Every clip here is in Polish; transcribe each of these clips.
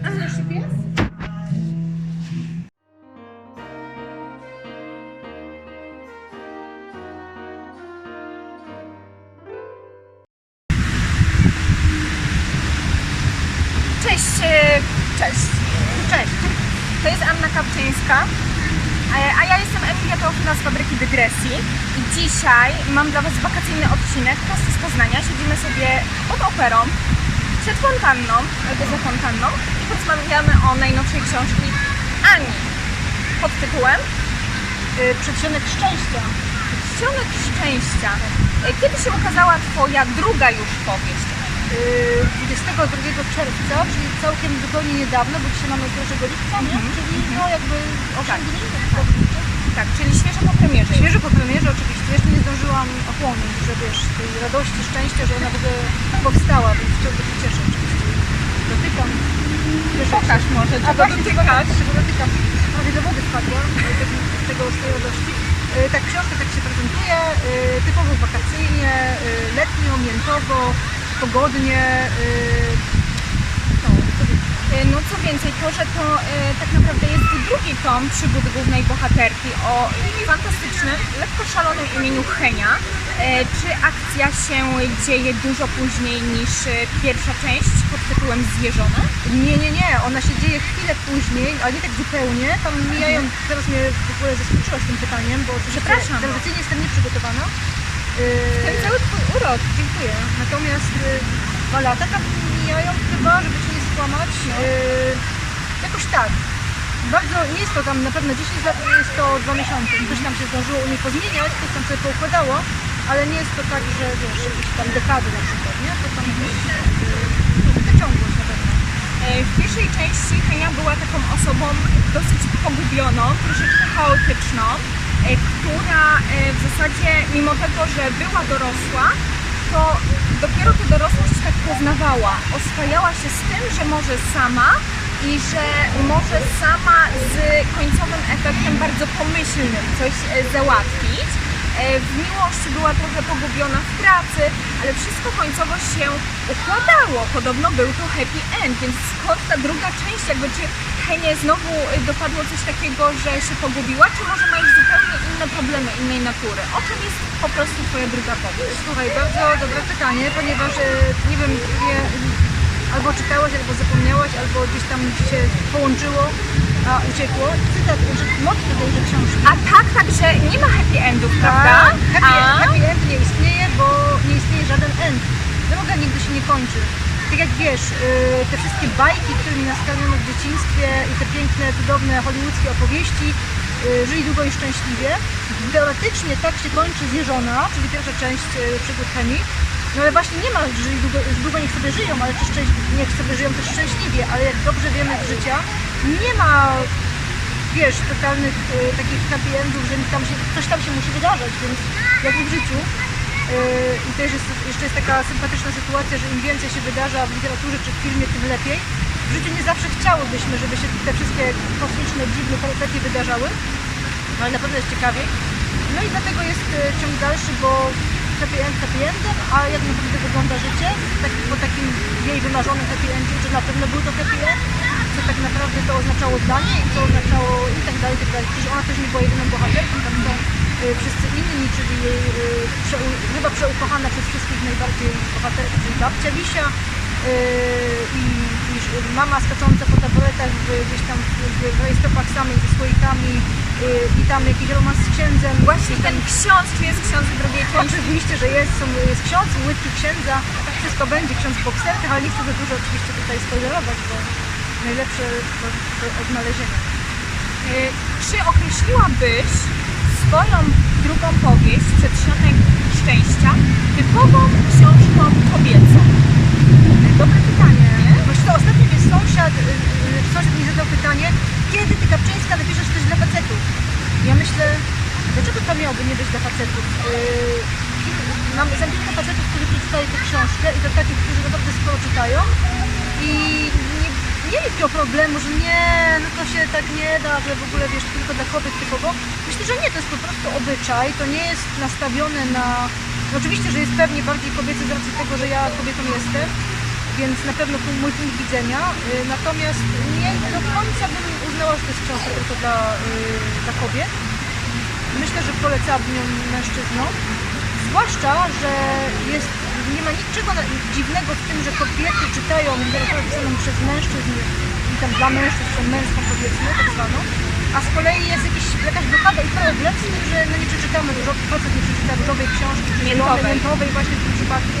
Znasz? Cześć, e, cześć, cześć. To jest Anna Kapczyńska, a ja jestem Emilia Teofila z Fabryki Dygresji i dzisiaj mam dla Was wakacyjny odcinek prosto z Poznania. Siedzimy sobie pod operą, przed fontanną, albo za fontanną i porozmawiamy o najnowszej książki Ani pod tytułem Y, Przedsionek szczęścia. Ściąnek Szczęścia. E, Kiedy się ukazała Twoja druga już powieść? Y, 22 czerwca, czyli całkiem zupełnie niedawno, bo dzisiaj mamy 1 lipca? Mhm. czyli no jakby 8 Tak. dni. Tak, czyli świeżo po premierze. Świeżo po premierze oczywiście, jeszcze nie zdążyłam ochłonąć, że wiesz, tej radości, szczęścia, że ona w ogóle powstała, więc ciągle się cieszę oczywiście. Dotykam. Cieszę Pokaż może, czego dotykasz? Czego dotykam. Prawie do wody wpadła tak- z tego, z tej radości. E, Tak, książka tak się prezentuje, e, typowo wakacyjnie, e, letnio, miętowo, pogodnie. e, No, co więcej. E, No co więcej, to, że to e, tak naprawdę jest drugi tom przygód głównej bohaterki o fantastycznym, lekko szalonym imieniu Henia. E, czy akcja się dzieje dużo później niż e, pierwsza część pod tytułem Zwierzone? Nie, nie, nie, ona się dzieje chwilę później, ale nie tak zupełnie. Tam mijają, teraz mnie w ogóle zaskoczyłaś tym pytaniem, bo oczywiście Przepraszam. tradycyjnie jestem nieprzygotowana. Yy, Ten cały twój urok. Dziękuję. Natomiast y, dwa lata tam mijają chyba, żeby się nie skłamać. Y, jakoś tak. Bardzo, nie jest to tam na pewno 10 lat, nie jest to 2 miesiące. Coś tam się zdążyło u niej pozmieniać, coś tam sobie poukładało, ale nie jest to tak, że wiesz, jakieś tam dekady na przykład, nie? To tam jest y, to ciągłość na pewno. W pierwszej części Henia była taką osobą dosyć pogubioną, troszeczkę chaotyczną, e, która e, w zasadzie, mimo tego, że była dorosła, to dopiero tę dorosłość tak poznawała. Oswajała się z tym, że może sama i że może sama z końcowym efektem bardzo pomyślnym coś e, załatwić. E, W miłości była trochę pogubiona w pracy, ale wszystko końcowo się układało. Podobno był to happy end, więc skąd ta druga część, jakby czy Henie znowu e, dopadło coś takiego, że się pogubiła, czy może ma już zupełnie inne problemy innej natury? O czym jest po prostu twoja druga powieść? Słuchaj, bardzo dobre pytanie, ponieważ e, nie wiem, nie, albo czytałaś, albo zapomniałaś, albo gdzieś tam się połączyło, a uciekło. Cytat, że motto tejże książki. A tak, tak, że nie ma happy endów, prawda? Tak, Happy, A? happy end nie istnieje, bo nie istnieje żaden end. Droga nigdy się nie kończy. Tak jak wiesz, yy, te wszystkie bajki, którymi nas karmiono w dzieciństwie i te piękne, cudowne hollywoodzkie opowieści, yy, żyli długo i szczęśliwie. Teoretycznie tak się kończy Zjeżona, czyli pierwsza część yy, przygód chemii. No ale właśnie nie ma, że żyli długo, długo niech sobie żyją, ale czy niech sobie żyją też szczęśliwie, ale jak dobrze wiemy z życia, nie ma wiesz, totalnych e, takich happy endów, że tam się, coś tam się musi wydarzać, więc jak w życiu. E, I też jest, jeszcze jest taka sympatyczna sytuacja, że im więcej się wydarza w literaturze czy w filmie, tym lepiej. W życiu nie zawsze chciałobyśmy, żeby się te wszystkie kosmiczne, dziwne perypetie wydarzały, no ale na pewno jest ciekawiej. No i dlatego jest e, ciąg dalszy, bo happy end happy endem, a jak naprawdę wygląda życie, tak, po takim jej wymarzonym happy endzie, czy na pewno był to happy end, co tak naprawdę to oznaczało dla niej, co oznaczało i tak dalej, i tak dalej. Przecież ona też nie była jedyną bohaterką, tam są y, wszyscy inni, czyli jej y, przeu, chyba przeukochana przez wszystkich najbardziej bohaterka, czyli babcia Wisia y, i, i mama skacząca po taboretach w, gdzieś tam w, w rajstopach samej ze słoikami y, i tam jakiś romans z księdzem. Właśnie ten ksiądz, czy jest ksiądz w drugiej części? Oczywiście, że jest, są, jest ksiądz, łydki księdza, tak wszystko będzie, ksiądz w bokserkach, ale nie chcę za dużo oczywiście tutaj spoilerować, bo najlepsze do, do odnalezienia. Y, Czy określiłabyś swoją drugą powieść, Przedsionek Szczęścia, typową książką kobiecą? Dobre pytanie. Właśnie to ostatnio mnie sąsiad, y, y, sąsiad mi zadał pytanie, kiedy ty Kapczyńska napiszesz coś dla facetów? Ja myślę, dlaczego to miałoby nie być dla facetów? Mam kilka facetów, którzy przeczytali tę książkę i to takich, którzy naprawdę sporo czytają i nie, takiego problemu, że nie, no to się tak nie da, że w ogóle wiesz, tylko dla kobiet typowo. Myślę, że nie, to jest po prostu obyczaj, to nie jest nastawione na... No oczywiście, że jest pewnie bardziej kobiece z racji tego, że ja kobietą jestem, więc na pewno to mój punkt widzenia. Y, Natomiast nie do końca bym uznała, że to jest książka tylko dla, y, dla kobiet. Myślę, że polecałabym ją mężczyznom. Zwłaszcza, że jest, nie ma niczego dziwnego w tym, że kobiety czytają literaturę pisaną przez mężczyzn i tam dla mężczyzn, tą męską powiedzmy, tak zwaną, a z kolei jest jakiś, jakaś blokada i problem z tym, że no nie przeczytamy, różo- facet nie przeczyta różowej książki, czy Miętowej. właśnie w tym przypadku.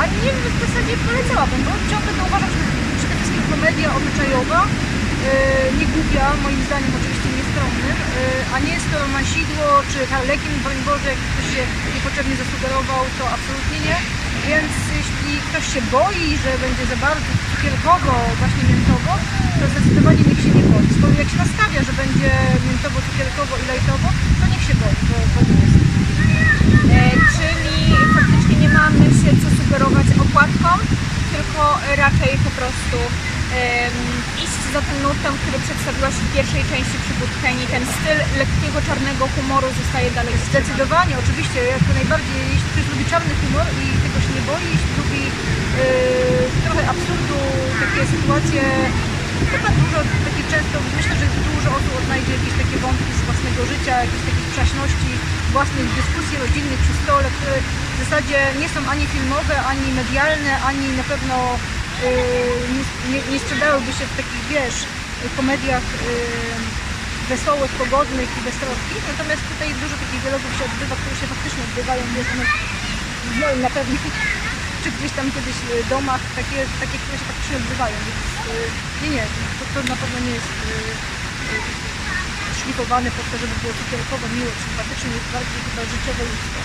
A nie w zasadzie polecałabym, bo ciągle to uważam, że przede wszystkim komedia obyczajowa, yy, nie głupia, moim zdaniem oczywiście niestronnym, yy, a nie jest to romansidło, czy harlekin, broń Boże, jak ktoś się niepotrzebnie zasugerował, to absolutnie nie. Więc jeśli ktoś się boi, że będzie za bardzo cukierkowo, właśnie miętowo, to zdecydowanie niech się nie boi. Kolei jak się nastawia, że będzie miętowo, cukierkowo i lajtowo, to niech się boi, bo, bo nie jest. E, czyli faktycznie nie mamy się co sugerować okładką, tylko raczej po prostu em, iść nurtem, który przedstawiłaś w pierwszej części przybudkeni. Ten styl lekkiego czarnego humoru zostaje dalej Zdecydowanie, oczywiście, jak najbardziej, jeśli ktoś lubi czarny humor i tego się nie boi, jeśli lubi yy, trochę absurdu, takie sytuacje, chyba dużo takich często, myślę, że dużo osób odnajdzie jakieś takie wątki z własnego życia, jakieś takie przaśności, własnych dyskusji rodzinnych przy stole, które w zasadzie nie są ani filmowe, ani medialne, ani na pewno yy, nie, nie, nie sprzedałyby się w takich, wiesz, komediach wesołych, pogodnych i beztroskich, natomiast tutaj dużo takich dialogów się odbywa, które się faktycznie odbywają, w moim na pewno, czy gdzieś tam kiedyś y, domach, takie, takie które się faktycznie odbywają, więc y, nie, nie, to, to na pewno nie jest y, y, szlifowane po to, żeby było cukierkowo, miło, sympatycznie, jest bardziej chyba życiowe ludzko.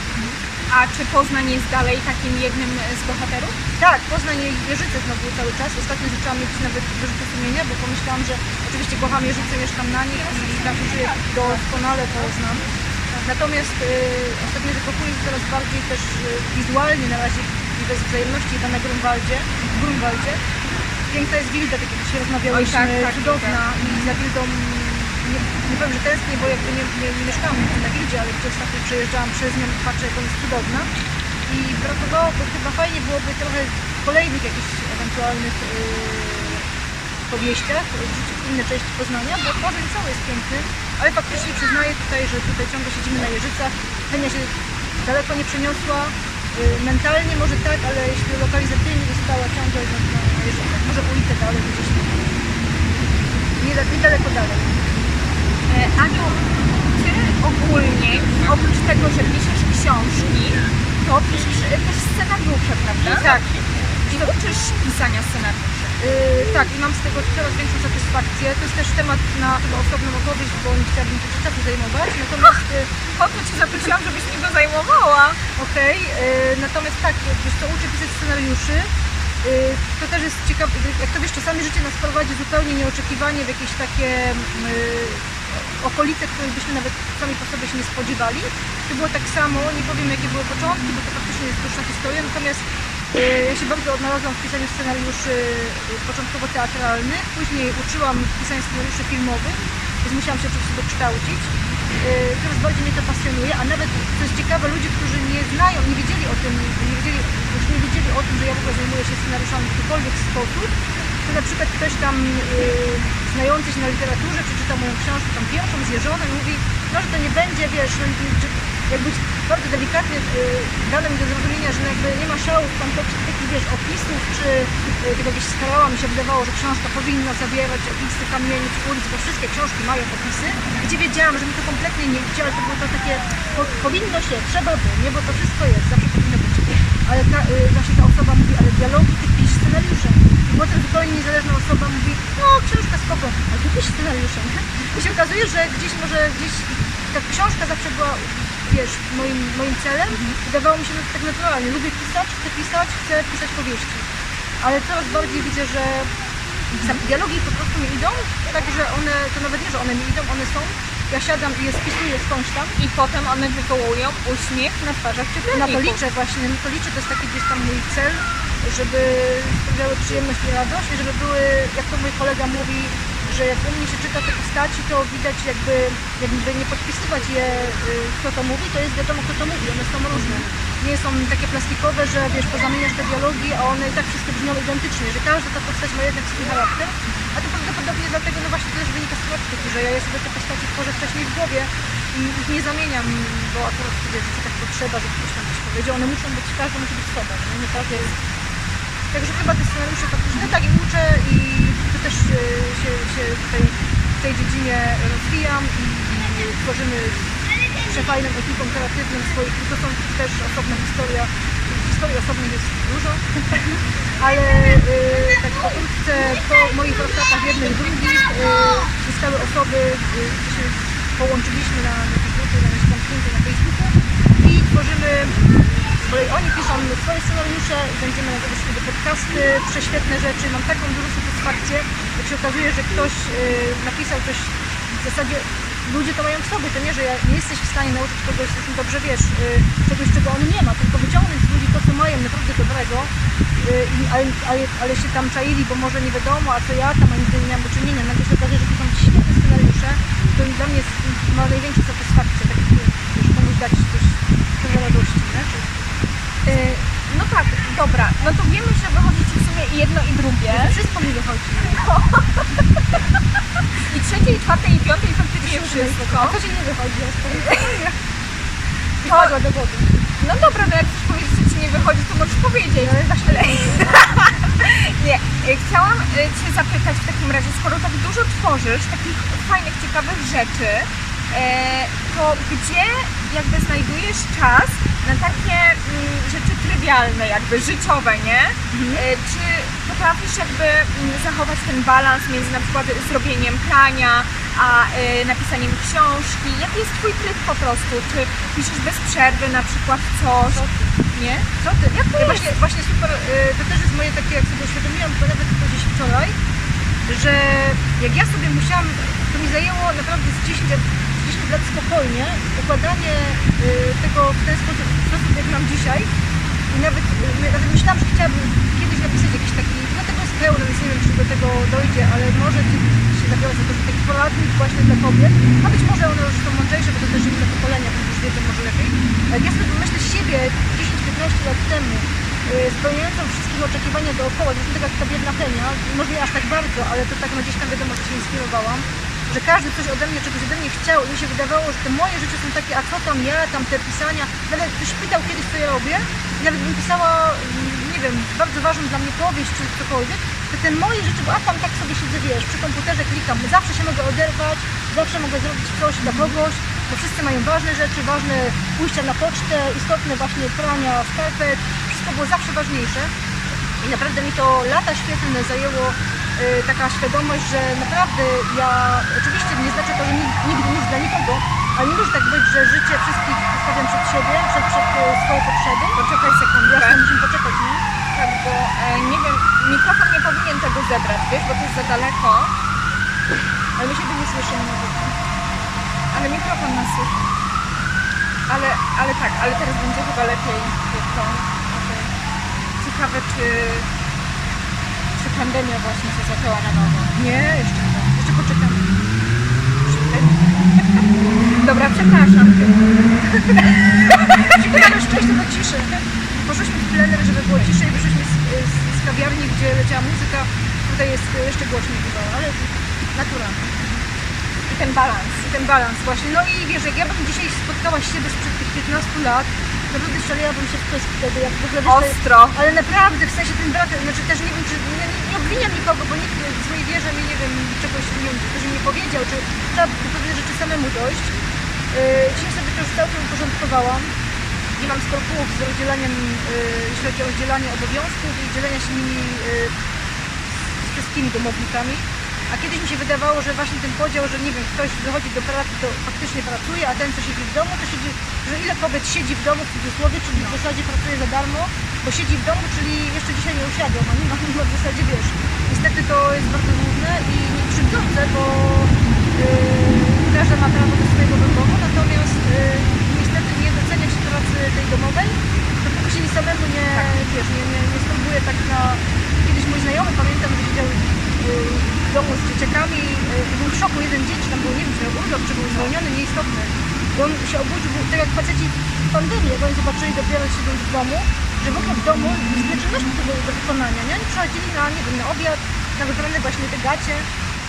A czy Poznań jest dalej takim jednym z bohaterów? Tak, Poznań i Jeżyce znowu cały czas. Ostatnio zaczęłam mieć nawet wyrzuty sumienia, bo pomyślałam, że oczywiście kocham Jeżyce, mieszkam na nich i tam żyję doskonale, to znam. Natomiast y, ostatnio zakochuję się coraz bardziej też y, wizualnie na razie i bez wzajemności chyba na Grunwaldzie, w Grunwaldzie. Piękna jest Wilda, tak jak się rozmawiałyśmy, Oj, tak, tak, cudowna i za Wildą nie, nie powiem, że tęsknię, bo jakby nie, nie, nie mieszkałam na Wildzie, ale gdzieś ostatnio przejeżdżałam przez nią patrzę, jak ona jest cudowna. I brakowałoby, chyba fajnie byłoby trochę kolejnych jakichś ewentualnych yy, powieściach wrzucić inne części Poznania, bo Poznań cały jest piękny, ale faktycznie przyznaję tutaj, że tutaj ciągle siedzimy na Jeżycach. Henia się daleko nie przeniosła, yy, mentalnie może tak, ale jeśli lokalizacyjnie została ciągle na, na może ulicę dalej gdzieś tam. Nie- Niedaleko dalej. Aniu, ty ogólnie, oprócz tego, że piszesz książki, to piszesz też scenariusze, prawda? Tak. I uczysz pisania scenariuszy. Yy, tak, i mam z tego coraz większą satysfakcję. To jest też temat na chyba osobną opowieść, bo nie chciałabym się czasu zajmować. Natomiast yy, Po to Cię zaprosiłam, żebyś mi go zajmowała. okej, yy, natomiast tak, wiesz co, uczę pisać scenariuszy. Yy, to też jest ciekawe, jak to wiesz, czasami życie nas prowadzi zupełnie nieoczekiwanie w jakieś takie yy, okolice, których byśmy nawet sami po sobie się nie spodziewali. To było tak samo, nie powiem jakie były początki, bo to faktycznie jest dłuższa historia, natomiast yy, ja się bardzo odnalazłam w pisaniu scenariuszy yy, początkowo teatralnych, później uczyłam pisania scenariuszy filmowych, więc musiałam się oczywiście dokształcić. Yy, Coraz bardziej mnie to pasjonuje, a nawet, co jest ciekawe, ludzie, którzy nie znają, nie wiedzieli o tym, nie wiedzieli, już nie wiedzieli o tym, że ja w ogóle zajmuję się scenariuszami w jakikolwiek sposób, na przykład ktoś tam yy, znający się na literaturze przeczytał moją książkę, tam pierwszą z Jerzonem i mówi, no, że to nie będzie, wiesz, no, czy, jakby bardzo delikatnie yy, dano mi do zrozumienia, że no, jakby nie ma szału w kontekście takich, wiesz, opisów, czy yy, tego gdzieś starała mi się wydawało, że książka powinna zawierać opisy kamieni czy ulic, bo wszystkie książki mają opisy, gdzie wiedziałam, że mi to kompletnie nie idzie, ale to było to takie, po, powinno się, trzeba by, nie, bo to wszystko jest, zawsze powinno być. Ale ta, yy, właśnie ta osoba mówi, ale dialogi ty pisz scenariuszem. I potem zupełnie niezależna osoba mówi, no książka spoko, ale ty pisz scenariuszem. I się okazuje, że gdzieś może gdzieś ta książka zawsze była, wiesz, moim, moim celem. Wydawało mi się to tak naturalnie. Lubię pisać, chcę pisać, chcę pisać powieści. Ale coraz bardziej widzę, że sam dialogi po prostu mi idą, także one, to nawet nie, że one mi idą, one są. Ja siadam i je spisuję skądś tam. I potem one wywołują uśmiech na twarzach Na to czytelników. liczę właśnie, na to liczę, to jest taki gdzieś tam mój cel, żeby sprawiały przyjemność i radość i żeby były, jak to mój kolega mówi, że jak u mnie się czyta te postaci, to widać jakby, jakby nie podpisywać je, y, kto to mówi, to jest wiadomo, kto to mówi, one są różne. Nie są takie plastikowe, że wiesz, pozamieniasz te dialogi, a one i tak wszystkie brzmią identycznie, że każda ta postać ma jednak swój charakter, a to prawdopodobnie dlatego, no właśnie to też wynika z praktyki, że ja sobie te postacie tworzę wcześniej w głowie i ich nie zamieniam, bo akurat wiesz, że tak potrzeba, żeby ktoś tam coś powiedział, one muszą być, każdy musi być sobą, nie, nie każdy jest Także chyba te scenariusze faktycznie tak i uczę i to też e, się, się tutaj w tej dziedzinie rozwijam i, i tworzymy z przefajnym ekipą kreatywną swoich, to są też osobna historia, historii osobnych jest dużo, ale e, tak pokrótce po moich warsztatach jednych, drugich e, zostały osoby, gdzie się połączyliśmy na, na Facebooku, na naszym na Facebooku i tworzymy oni piszą swoje scenariusze, będziemy nagrywać sobie podcasty, prześwietne rzeczy. Mam taką dużą satysfakcję, jak się okazuje, że ktoś y, napisał coś w zasadzie ludzie to mają w sobie, to nie, że ja nie jesteś w stanie nauczyć kogoś, coś dobrze wiesz, y, czegoś, czego on nie ma, tylko wyciągnąć z ludzi to, co mają naprawdę dobrego, y, ale, ale, ale się tam czaili, bo może nie wiadomo, a co ja tam, a nigdy nie miałam do czynienia. Nagle się okazuje, że to są świetne scenariusze, to dla mnie jest, ma największą satysfakcję, tak wiesz, komuś dać coś, dużo radości, nie? Czy, Y, no tak, dobra, no to wiemy, że wychodzi Ci w sumie i drugie. Wszystko mi wychodzi. I trzecie, i czwarte, i piąte, i faktycznie wszystko. A co ci nie wychodzi? To- wpadła do wody. No dobra, no jak chcesz powiedzieć, że Ci nie wychodzi, to możesz powiedzieć. Ale właśnie Nie, y, chciałam y, Cię zapytać w takim razie, skoro tak dużo tworzysz takich fajnych, ciekawych rzeczy, e, to gdzie jakby znajdujesz czas na takie mm, rzeczy trywialne, jakby życiowe, nie? E, Czy potrafisz jakby mm, zachować ten balans między na przykład zrobieniem prania, a e, napisaniem książki? Jaki jest Twój tryb po prostu? Czy piszesz bez przerwy na przykład coś? Co ty? Nie? Co ty? Jak to ja właśnie, właśnie super, y, to też jest moje takie, jak sobie uświadomiłam, bo nawet to gdzieś wczoraj, że jak ja sobie musiałam, to mi zajęło naprawdę z 10, lat- 10 lat spokojnie układanie y, tego w ten sposób, w sposób jak mam dzisiaj. I nawet, y, nawet myślałam, że chciałabym kiedyś napisać jakiś taki, pełno, więc nie wiem, czy do tego dojdzie, ale może się zabiorę za to, że taki poradnik właśnie dla kobiet, a być może one już są mądrzejsze, bo to też inne pokolenia, więc już wiedzą może lepiej. Jak ja sobie myślę siebie 10-15 lat temu, y, spełniającą wszystkich oczekiwania dookoła, zresztą tak jak ta biedna Henia, może nie aż tak bardzo, ale to tak no gdzieś tam wiadomo, że się inspirowałam, że każdy coś ode mnie, czegoś ode mnie chciał i mi się wydawało, że te moje rzeczy są takie, a co tam ja, tam te pisania, nawet ktoś pytał kiedyś, co ja robię, nawet bym pisała, nie wiem, bardzo ważną dla mnie powieść czy cokolwiek, to te moje rzeczy, bo a tam tak sobie siedzę, wiesz, przy komputerze klikam, zawsze się mogę oderwać, zawsze mogę zrobić coś dla kogoś, bo wszyscy mają ważne rzeczy, ważne pójścia na pocztę, istotne właśnie prania, skarpet, wszystko było zawsze ważniejsze. I naprawdę mi to lata świetne zajęło y, taka świadomość, że naprawdę ja, oczywiście nie znaczy to, że nigdy, nic dla nikogo, ale nie może tak być, że życie wszystkich stawiam przed siebie, przed, przed y, swoje potrzeby. Poczekaj sekundkę. Jasne, musimy poczekać, nie? Tak, bo e, nie wiem, mikrofon nie powinien tego zebrać, wiesz, bo to jest za daleko, Ale my siebie nie słyszymy ale mikrofon nas słyszy. Ale, ale tak, ale teraz będzie chyba lepiej. to. Ciekawe, czy, czy pandemia właśnie się zaczęła na nowo. Nie, jeszcze nie. Jeszcze poczekamy. Dobra, przepraszam. Mamy szczęście do ciszy. Poszliśmy w plener, żeby było ciszej, wyszliśmy z, z, z kawiarni, gdzie leciała muzyka. Tutaj jest jeszcze głośniej chyba, ale naturalnie. I ten balans. I ten balans właśnie. No i wiesz, jak ja bym dzisiaj spotkała siebie sprzed tych 15 lat, naprawdę szalejałabym się w wtedy, jak w ogóle Ostro. Ale naprawdę, w sensie ten brak, znaczy też nie wiem, czy nie, nie, nie obwiniam nikogo, bo nikt w złej wierze mi, nie wiem, czegoś nie ktoś mi nie powiedział, czy trzeba do pewnych rzeczy samemu dojść. Yy, dzisiaj sobie to już całkiem uporządkowałam. Nie mam skrupułów z rozdzielaniem, yy, jeśli chodzi o rozdzielanie obowiązków i dzielenia się nimi yy, z wszystkimi domownikami. A kiedyś mi się wydawało, że właśnie ten podział, że nie wiem, ktoś wychodzi do pracy, to faktycznie pracuje, a ten, co siedzi w domu, to siedzi, że ile kobiet siedzi w domu w cudzysłowie, czyli w zasadzie pracuje za darmo, bo siedzi w domu, czyli jeszcze dzisiaj nie usiadła, no nie ma, nie w zasadzie, wiesz, niestety to jest bardzo trudne i krzywdzące, bo yy, każda ma prawo do swojego wyboru, natomiast yy, tej domowej, dopóki się nic samemu nie, tak. wiesz, nie, nie, nie spróbuję tak na... Kiedyś mój znajomy, pamiętam, że siedział y, w domu z dzieciakami y, i był w szoku jeden dzieci, tam był, nie wiem, czy miał urlop, czy był zwolniony, nieistotny. Bo on się obudził, był, tak jak faceci w pandemii, jak oni zobaczyli dopiero siedząc w domu, że w ogóle w domu z wieczornością tego do wykonania, nie? Oni przychodzili na, nie wiem, na obiad, na wybrane właśnie te gacie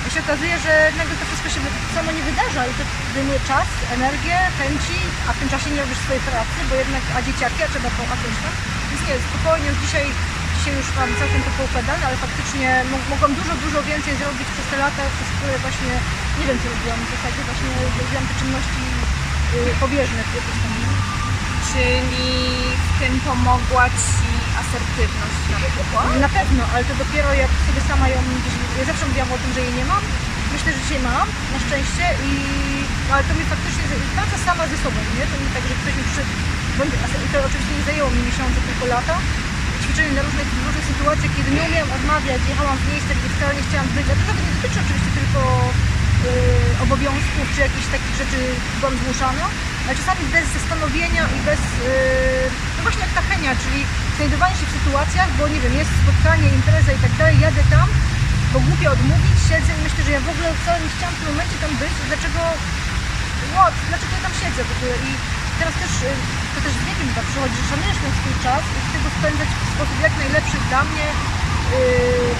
i się okazuje, że nagle to wszystko się samo nie wydarza i to zajmuje czas, energię, chęci, a w tym czasie nie robisz swojej pracy, bo jednak, a dzieciaki, a trzeba pomagać tam. Więc nie, spokojnie już dzisiaj, dzisiaj już mam całkiem to poukładane, ale faktycznie mo- mogłam dużo, dużo więcej zrobić przez te lata, przez które właśnie, nie wiem co robiłam w zasadzie, właśnie robiłam te czynności y, pobieżne jakieś tam? Czyli w tym pomogła Ci asertywność na przykład? Na pewno, ale to dopiero jak sobie sama ją gdzieś... Ja zawsze mówiłam o tym, że jej nie mam. Myślę, że dzisiaj mam, na szczęście, i... ale to mi faktycznie praca sama ze sobą, nie? To nie tak, że ktoś mi przyszedł, i to oczywiście nie zajęło mi miesiące, tylko lata. Ćwiczenie na różnych, różnych sytuacjach, kiedy nie umiałam odmawiać, jechałam w miejsce, gdzie wcale nie chciałam być, a to nawet nie dotyczy oczywiście tylko yy, obowiązków, czy jakichś takich rzeczy byłam zmuszana, ale czasami bez zastanowienia i bez, yy, no właśnie jak ta chemia, czyli znajdowanie się w sytuacjach, bo nie wiem, jest spotkanie, impreza i tak dalej, jadę tam, bo głupio odmówić, siedzę i myślę, że ja w ogóle wcale nie chciałam w tym momencie tam być, dlaczego, what, dlaczego ja tam siedzę w ogóle i teraz też, y, to też z wiekiem tak przychodzi, że szanujesz ten swój czas i chcę go spędzać w sposób jak najlepszy dla mnie, yy,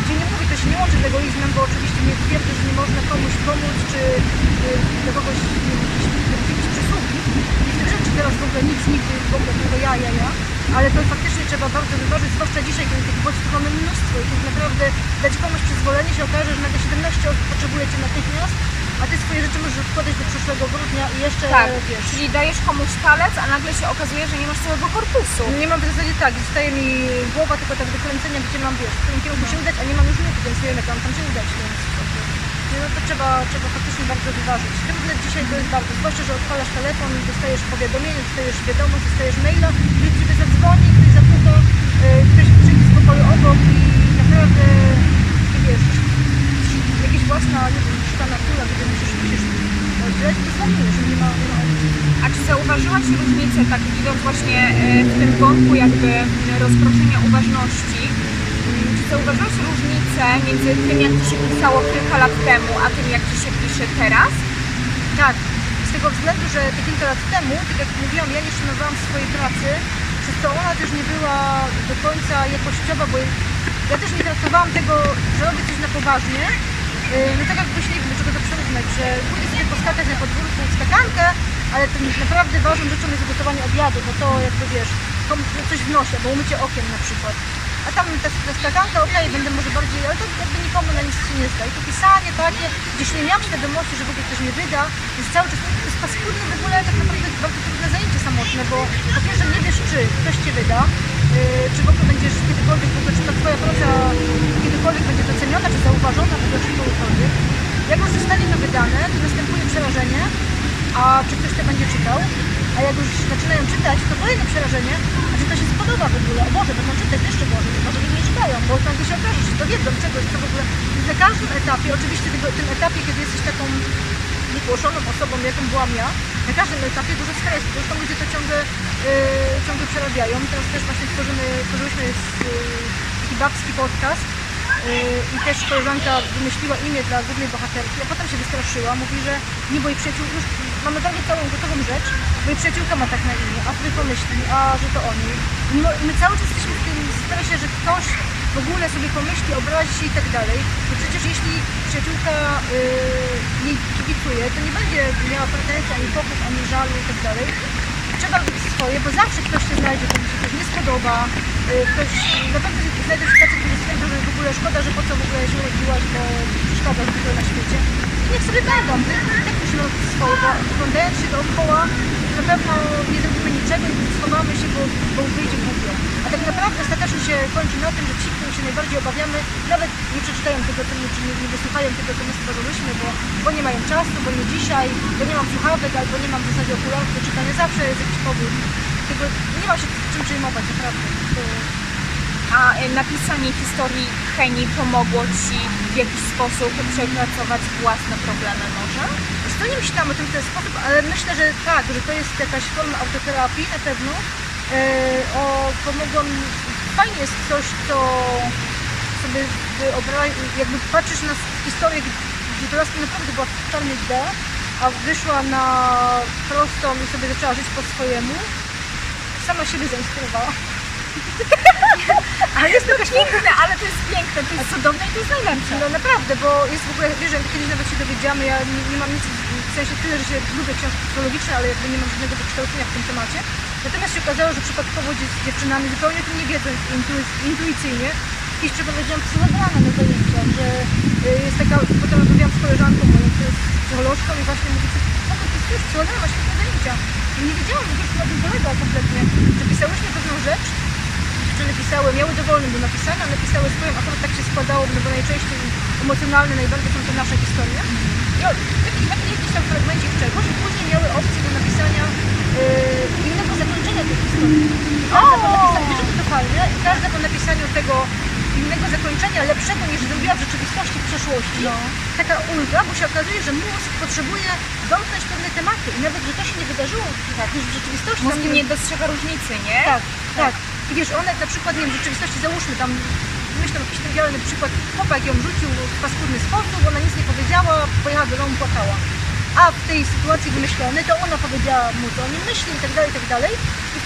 gdzie nie mówię, to się nie łączy z egoizmem, bo oczywiście nie twierdzę, że nie można komuś pomóc, czy yy, do kogoś jakieś, jakieś przysługi. Nie w tych rzeczy teraz w ogóle nic, nigdy, w ogóle tylko ja, ja, ja. Ale to faktycznie trzeba bardzo wyważyć, zwłaszcza dzisiaj, kiedy tych bodźców mamy mnóstwo i kiedy naprawdę dać komuś przyzwolenie się okaże, że nagle 17 osób potrzebuje Cię natychmiast, a Ty swoje rzeczy możesz odkładać do przyszłego grudnia i jeszcze, Tak, wiesz... czyli dajesz komuś talec, a nagle się okazuje, że nie masz całego korpusu. Nie mam w zasadzie tak, zostaje mi głowa tylko tak do kręcenia, gdzie mam wiesz, w którym kierunku się udać, a nie mam już nóg, więc nie wiem jak mam tam się udać, więc nie, no to trzeba, trzeba faktycznie bardzo wyważyć. Trudne dzisiaj to jest bardzo, zwłaszcza, że odpalasz telefon, dostajesz powiadomienie, dostajesz wiadomość, dostajesz maila, ktoś ci zadzwoni, ktoś zapuka, yy, ktoś przyjdzie z pokoju obok i naprawdę, nie wiesz, jakieś własna, nie wiem, szklana kula, gdzie musisz, musisz oddzielać, to zwolnisz, nie ma, nie ma. A czy zauważyłaś różnicę, tak idąc właśnie e, w tym wątku jakby rozproszenia uważności, czy zauważyłaś różnicę między tym, jak Ci się pisało kilka lat temu, a tym, jak Ci się pisze teraz? Tak, z tego względu, że te kilka lat temu, tak jak mówiłam, ja nie szanowałam swojej pracy, przez to ona też nie była do końca jakościowa, bo ja też nie traktowałam tego, że robię coś na poważnie. Yy, No tak jakbyś nie wiem, do czego to przyrównać, że pójdę sobie poskakać na podwórku skakankę, ale tym naprawdę ważną rzeczą jest ugotowanie obiadu, bo to jakby wiesz, komuś coś wnosi, albo umycie okien na przykład. A tam ta, ta skakanka, okej, będę może bardziej, ale to jakby nikomu na nic się nie zda. I to pisanie takie, gdzieś nie miałam świadomości, że w ogóle ktoś mnie wyda, więc cały czas to jest paskudne w ogóle tak naprawdę bardzo trudne zajęcie samotne, bo po pierwsze nie wiesz, czy ktoś cię wyda, yy, czy w ogóle będziesz kiedykolwiek, w ogóle, czy ta twoja praca kiedykolwiek będzie doceniona, czy zauważona, w ogóle, czy kogokolwiek. Jak już zostanie to wydane, to następuje przerażenie, a czy ktoś to będzie czytał, a jak już zaczynają czytać, to kolejne przerażenie, a czy spodoba w ogóle, o Boże, będą czytać jeszcze Boże, może nie czytają, bo nagle się okaże, że to wiedzą czegoś, co w ogóle na każdym etapie, oczywiście tego, tym etapie, kiedy jesteś taką niegłoszoną osobą, jaką byłam ja, na każdym etapie dużo stresu, zresztą ludzie to ciągle, yy, ciągle przerabiają. Teraz też właśnie tworzymy, tworzyliśmy z, yy, taki babski podcast, Yy, I też koleżanka wymyśliła imię dla głównej bohaterki, a potem się wystraszyła. Mówi, że nie, jej przyjaciół, już mamy prawie całą gotową rzecz, jej przyjaciółka ma tak na imię, a sobie pomyśli, a że to oni. No, my cały czas jesteśmy w tym stresie, że ktoś w ogóle sobie pomyśli, obrazi się i tak dalej. Bo przecież jeśli przyjaciółka yy, jej kibicuje, to nie będzie miała pretensji ani pokut, ani żalu i tak dalej trzeba robić swoje, bo zawsze ktoś się znajdzie, komu się coś nie spodoba, yy, ktoś, na pewno znajdą się tacy, którzy stwierdzą, że w ogóle szkoda, że po co w ogóle się urodziłaś, bo przeszkadza w ogóle na świecie. I niech sobie będą, tak musimy robić swoje, bo oglądając się dookoła, na pewno nie zrobimy niczego, nie schowamy się, bo, bo wyjdzie głupio. Tak naprawdę ostatecznie się kończy na tym, że ci, których się najbardziej obawiamy, nawet nie przeczytają tego, nie, czy nie, nie wysłuchają tego, co my stworzyliśmy, bo, bo nie mają czasu, bo nie dzisiaj, bo nie mam słuchawek, albo nie mam w zasadzie okularów do czytania. Zawsze jest jakiś powód. Tego nie ma się czym przejmować, naprawdę. To, A e, napisanie historii chemii pomogło Ci w jakiś sposób przepracować własne problemy może? Wiesz co, nie myślałam o tym w ten sposób, ale myślę, że tak, że to jest jakaś forma autoterapii na pewno. E, o, mi, fajnie jest coś, co sobie wyobraź, jakby patrzysz na historię, gdzie to raz naprawdę była totalnie idea a wyszła na prostą i sobie zaczęła żyć po swojemu, sama siebie zainspirowała. Ale jest jakaś Piękne, ale to jest piękne, to jest cudowne i to jest najlepsze. No naprawdę, bo jest w ogóle, wiesz, że kiedyś nawet się dowiedziałam, ja nie, nie mam nic, w sensie tyle, że się lubię książki psychologiczne, ale jakby nie mam żadnego wykształcenia w tym temacie. Natomiast się okazało, że przypadkowo z dziewczynami, zupełnie tym nie wiedząc, intu- intuicyjnie, kiedyś przeprowadziłam psychodromę na zajęciach, że y, jest taka, potem rozmawiałam z koleżanką moją, która jest psycholożką i właśnie mówi, że no to ty już psychodroma, świetne zajęcia. I nie wiedziałam ogóle, co na tym polega kompletnie, że pisałyśmy pewną rzecz, dziewczyny pisały, miały dowolny do napisania, napisały swoją, akurat tak się składało, bo najczęściej emocjonalne najbardziej są to nasze historie. I jakiś, tam fragmencik czegoś i później miały opcję do napisania yy, tej historii. I każda po napisaniu, wiesz, jak to fajne, i każda po napisaniu tego innego zakończenia, lepszego niż zrobiła w rzeczywistości w przeszłości, taka ulga, bo się okazuje, że mózg potrzebuje domknąć pewne tematy i nawet, że to się nie wydarzyło tak, już w rzeczywistości. Mózg tam nie dostrzega różnicy, nie? tak, tak. I wiesz, one na przykład, nie wiem, w rzeczywistości załóżmy tam, myślę jakiś trywialny przykład, chłopak ją rzucił w paskudny sposób, ona nic nie powiedziała, pojechała do domu, płakała. A w tej sytuacji wymyślonej, to ona powiedziała mu, co o nim myśli i tak dalej, i tak dalej.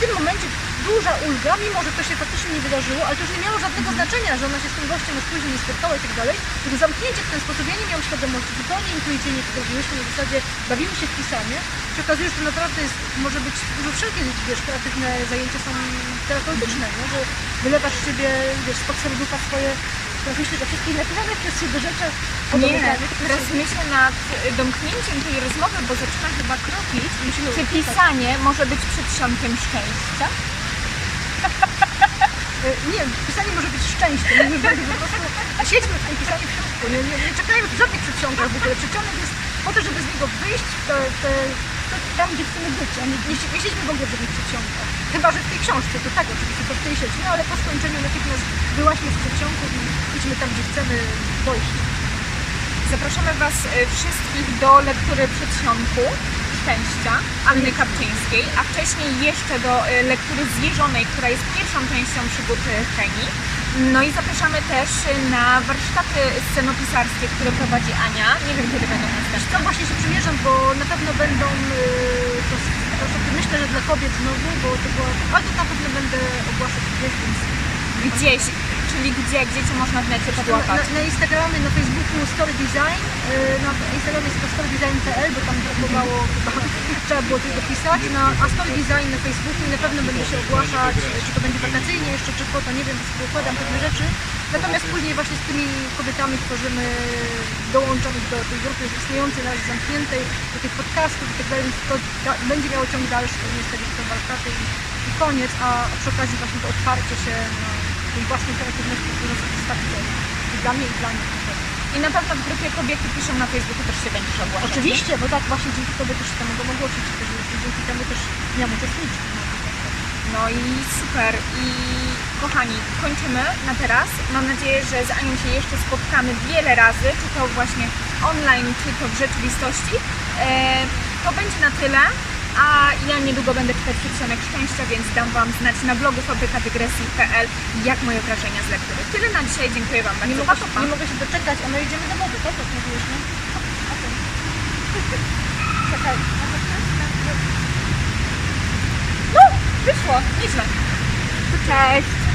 W tym momencie duża ulga, mimo że to się faktycznie nie wydarzyło, ale to już nie miało żadnego znaczenia, że ona się z tym gościem już później nie spotkała i tak dalej. Tylko zamknięcie w ten sposób, ja nie miałam świadomości, zupełnie intuicyjnie to zrobiłyśmy, na zasadzie bawimy się w pisanie. Się okazuje, że to naprawdę jest, może być, że wszelkie wiesz, kreatywne zajęcia są terapeutyczne, że wylewasz z siebie, wiesz, serducha swoje, myślę, że wszystkich napisanych przez siebie rzeczy Nie, teraz myślę nad domknięciem tej rozmowy, bo zaczyna chyba kropić. Czy pisanie może być przedsionkiem szczęścia? E, Nie, pisanie może być szczęściem. My już będzie po prostu siedźmy w tym pisaniu w środku. Nie, nie, nie czekajmy w żadnych przedsionkach w ogóle. Przedsionek jest po to, żeby z niego wyjść w te, te, te, tam, gdzie chcemy być, a nie, nie, si- nie siedźmy w ogóle w żadnych przedsionkach. Chyba, że w tej książce, to tak oczywiście, to w tej siedźmy, ale po skończeniu natychmiast wyłaźmy z przedsionków i tam, gdzie chcemy dojść. Zapraszamy Was y, wszystkich do lektury przedsionku szczęścia Anny Kapczyńskiej, a wcześniej jeszcze do y, lektury zjeżonej, która jest pierwszą częścią przygód y, Heni. No i zapraszamy też na warsztaty scenopisarskie, które prowadzi Ania. Nie wiem, kiedy będą następne. Co właśnie się przymierzam, bo na pewno będą, to, to, to myślę, że dla kobiet znowu, bo to było, ale to na pewno będę ogłaszać gdzieś, więc Gdzieś, czyli gdzie, gdzie Cię można w necie Na, podłapać? na Instagramie, na Facebooku Story Design, yy, na Instagramie jest to storydesign.pl, bo tam brakowało, chyba trzeba było tylko pisać, na, a Story Design na Facebooku i na pewno będę się ogłaszać, czy to będzie wakacyjnie jeszcze, czy po to, nie wiem, układam pewne rzeczy. Natomiast później właśnie z tymi kobietami tworzymy, dołączam ich do tej grupy już istniejącej, na razie zamkniętej, do tych podcastów i tak dalej, więc to da, będzie miało ciąg dalszy, to nie jest tak, że są warsztaty i, i koniec, a przy okazji właśnie to otwarcie się na tej własnej kreatywności dużo satysfakcją i dla mnie i dla nich. I na pewno w grupie kobiety piszą na Facebooku też się będziesz ogłaszać. Oczywiście, bo tak właśnie dzięki Tobie też się tam mogą ogłosić, że dzięki temu też miałam uczestniczyć. No i super. I kochani, kończymy na teraz. Mam nadzieję, że z Anią się jeszcze spotkamy wiele razy, czy to właśnie online, czy to w rzeczywistości. E, to będzie na tyle. A ja niedługo będę czytać Przedsionek Szczęścia, więc dam Wam znać na blogu fabrykadygresji.pl jak moje wrażenia z lektury. Tyle na dzisiaj, dziękuję Wam bardzo. Nie mogę, się, nie mogę się doczekać, a my idziemy do wody, tak? Jak mówiłeś, nie? Okej. Czekaj. No, wyszło, nieźle. Cześć.